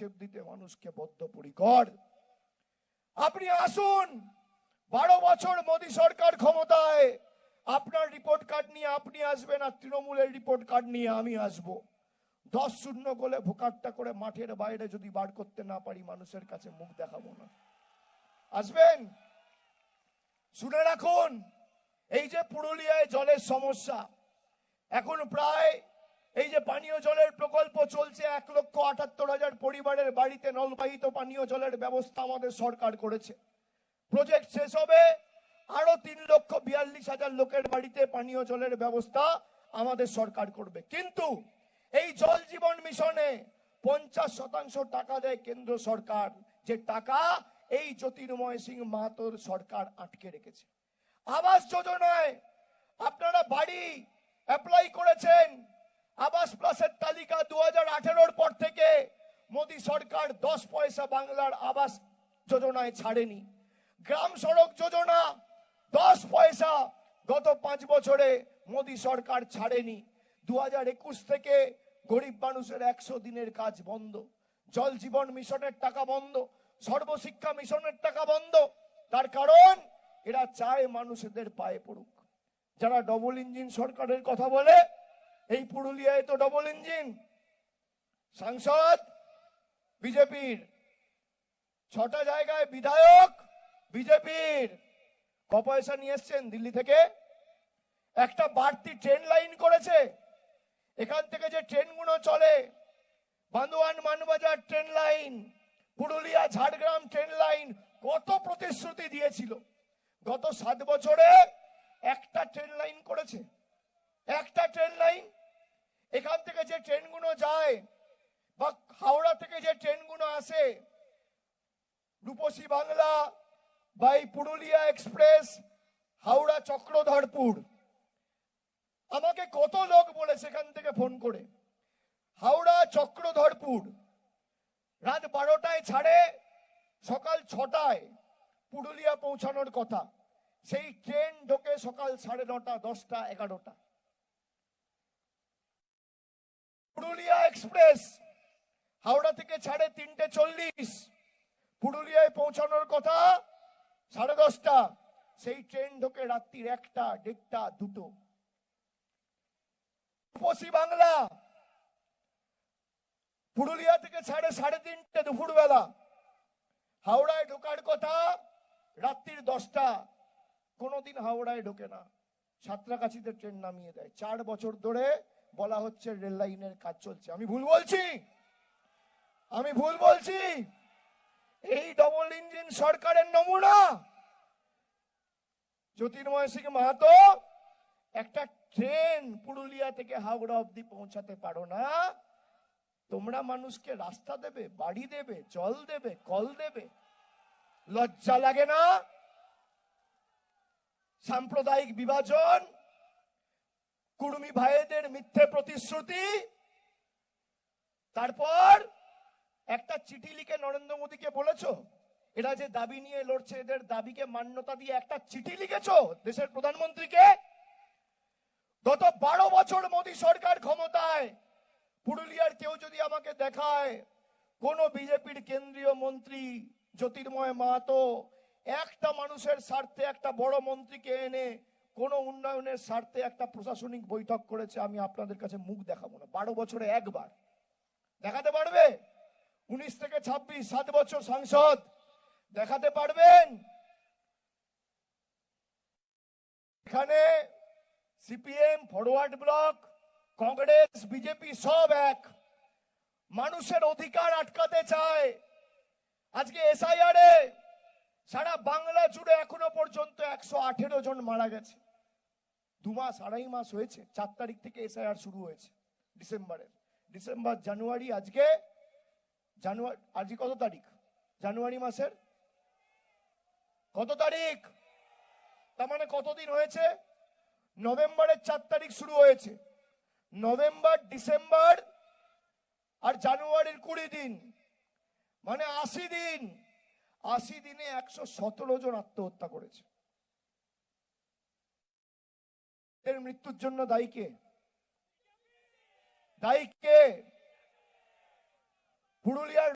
হিসেব দিতে মানুষকে বদ্ধপরিকর। আপনি আসুন, বারো বছর মোদী সরকার ক্ষমতায়, আপনার রিপোর্ট কার্ড নিয়ে আপনি আসবেন আর তৃণমূলের রিপোর্ট কার্ড নিয়ে আমি আসব। দশ শূন্য গোলে ভোকারটা করে মাঠের বাইরে যদি বার করতে না পারি, মানুষের কাছে মুখ দেখাবো না। আসবেন? শুনে রাখুন, এই যে পুরুলিয়ায় জলের সমস্যা, এখন প্রায় এই যে পানীয় জলের প্রকল্প চলছে, এক লক্ষ আটাত্তর হাজার পরিবারের বাড়িতে নলবাহিত পানীয় জলের ব্যবস্থা আমাদের সরকার করেছে। প্রজেক্ট শেষ হবে, আরও তিন লক্ষ বিয়াল্লিশ হাজার লোকের বাড়িতে পানীয় জলের ব্যবস্থা আমাদের সরকার করবে। কিন্তু এই জল জীবন মিশনে পঞ্চাশ শতাংশ টাকা দেয় কেন্দ্র সরকার। যে টাকা এই জ্যোতির্ময় সিং মাহাতোর সরকার আটকে রেখেছে। আবাস যোজনায় আপনারা বাড়ি অ্যাপ্লাই করেছেন তালিকা দু হাজার পর থেকে মোদী সরকার দশ পয়সা বাংলার আবাস যোজনায় ছাড়েনি। গ্রাম সড়ক যোজনা দশ পয়সা গত পাঁচ বছরে মোদী সরকার ছাড়েনি। দু একুশ থেকে গরিব মানুষের একশো দিনের কাজ বন্ধ। জল জীবন মিশনের টাকা বন্ধ। সর্বশিক্ষা মিশনের টাকা বন্ধ। তার কারণ, এরা চায় মানুষদের পায়ে পড়ুক। যারা ডবল ইঞ্জিন সরকারের কথা বলে এই পুরুলিয়ায় তো ডবল ইঞ্জিন সাংসদ, বিজেপির। ছটা জায়গায় বিধায়ক, বিজেপির। ক পয়সা নিয়ে এসছেন দিল্লি থেকে। একটা বাড়তি ট্রেন লাইন করেছে। এখান থেকে যে ট্রেনগুলো চলে, Bandwan Manbazar train line Purulia Jhargram train line কত প্রতিশ্রুতি দিয়েছিল। গত সাত বছরে একটা ট্রেন লাইন করেছে। একটা ট্রেন লাইন এখান থেকে যে ট্রেনগুলো যায় বা হাওড়া থেকে যে ট্রেনগুলো আসে, রূপসী বাংলা বা এই পুরুলিয়া এক্সপ্রেস, হাওড়া চক্রধরপুর, আমাকে কত লোক বলে সেখান থেকে ফোন করে। হাওড়া চক্রধরপুর, রাত বারোটায় ছাড়ে, সকাল ছটায় পুরুলিয়া পৌঁছানোর কথা। সেই ট্রেন ঢোকে সকাল সাড়ে নটা, দশটা, এগারোটা। পুরুলিয়া এক্সপ্রেস। হাওড়া থেকে ছাড়ে তিনটে চল্লিশ। পুরুলিয়ায় পৌঁছানোর কথা সাড়ে দশটা। সেই ট্রেন ঢোকে রাত্রির একটা, দেড়টা, দুটো। বাংলা। পুরুলিয়া থেকে ছাড়ে সাড়ে তিনটে দুপুরবেলা। হাওড়ায় ঢোকার কথা রাত্রির দশটা। কোনোদিন হাওড়ায় ঢোকে না। সাঁতরাগাছিতে ট্রেন নামিয়ে দেয়। চার বছর ধরে বলা হচ্ছে রেল লাইনের কাজ চলছে। আমি ভুল বলছি? আমি ভুল বলছি? এই ডবল ইঞ্জিন সরকারের নমুনা। জ্যোতির্ময় সিং মাহাতো, একটা ট্রেন পুরুলিয়া থেকে হাওড়া অবধি পৌঁছাতে পারো না। তোমরা মানুষকে রাস্তা দেবে, বাড়ি দেবে, জল দেবে, কল দেবে। লজ্জা লাগে না? সাম্প্রদায়িক বিভাজন কুর্মী ভাইদের মিথ্যে প্রতিশ্রুতি। তারপর একটা চিঠি লিখে নরেন্দ্র মোদীকে বলেছ, এরা যে দাবি নিয়ে লড়ছে, এদের দাবিকে মান্যতা দিয়ে একটা চিঠি লিখেছ দেশের প্রধানমন্ত্রীকে? গত বারো বছর মোদী সরকার ক্ষমতায়, পুরুলিয়ার কেউ যদি আমাকে দেখায়, কোন বিজেপির কেন্দ্রীয় মন্ত্রী জ্যোতির্ময় মাহাতো একটা মানুষের স্বার্থে একটা বড় মন্ত্রীকে এনে কোন উন্নয়নের স্বার্থে একটা প্রশাসনিক বৈঠক করেছে, আমি আপনাদের কাছে মুখ দেখাবো না। বারো বছরে একবার। দেখাতে পারবে? উনিশ থেকে ছাব্বিশ, সাত বছর সাংসদ। দেখাতে পারবেন? এখানে সিপিএম ফরওয়ার্ড ব্লক, কংগ্রেস, বিজেপি সব এক। মানুষের অধিকার আটকাতে চায়। আজকে এসআইআর এ সারা বাংলা জুড়ে এখনও পর্যন্ত একশো আঠেরো জন মারা গেছে। দু মাস আড়াই মাস হয়েছে। চার তারিখ থেকে এসআইআর শুরু হয়েছে, ডিসেম্বরের। ডিসেম্বর, জানুয়ারি, আজকে জানুয়ারি আজকে কত তারিখ? জানুয়ারি মাসের কত তারিখ? তার মানে কতদিন হয়েছে? নভেম্বরের চার তারিখ শুরু হয়েছে। নভেম্বর, ডিসেম্বর আর জানুয়ারির কুড়ি দিন। মানে আশি দিন। আশি দিনে একশো সতেরো জন আত্মহত্যা করেছে। এর মৃত্যুর জন্য দায়ী কে? দায়ী কে? পুরুলিয়ার